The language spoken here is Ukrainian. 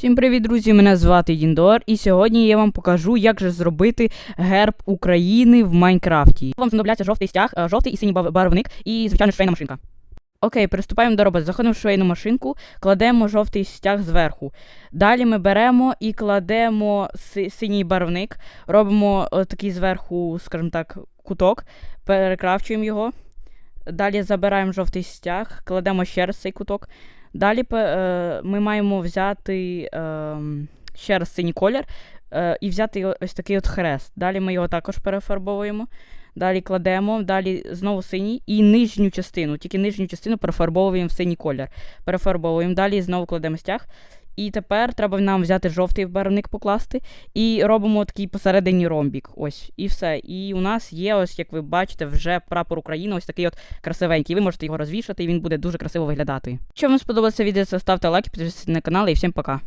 Всім привіт, друзі! Мене звати Діндор, і сьогодні я вам покажу, як же зробити герб України в Майнкрафті. Вам знадобляться жовтий стяг, е, жовтий і синій барвник, і, звичайно, швейна машинка. Окей, приступаємо до роботи. Заходимо в швейну машинку, кладемо жовтий стяг зверху. Далі ми беремо і кладемо си- синій барвник, робимо е, такий зверху, скажімо так, куток, перекрафчуємо його. Далі забираємо жовтий стяг, кладемо ще раз цей куток. Далі е, ми маємо взяти е, ще раз синій колір е, і взяти ось такий от хрест. Далі ми його також перефарбовуємо. Далі кладемо, далі знову синій і нижню частину, тільки нижню частину перефарбовуємо в синій колір. Перефарбовуємо, далі знову кладемо стяг. І тепер треба нам взяти жовтий барвник покласти і робимо такий посередині ромбік. Ось, і все. І у нас є, ось як ви бачите, вже прапор України, ось такий от красивенький. Ви можете його розвішати, і він буде дуже красиво виглядати. Якщо вам сподобалося відео, це ставте лайк, підписуйтесь на канал і всім пока.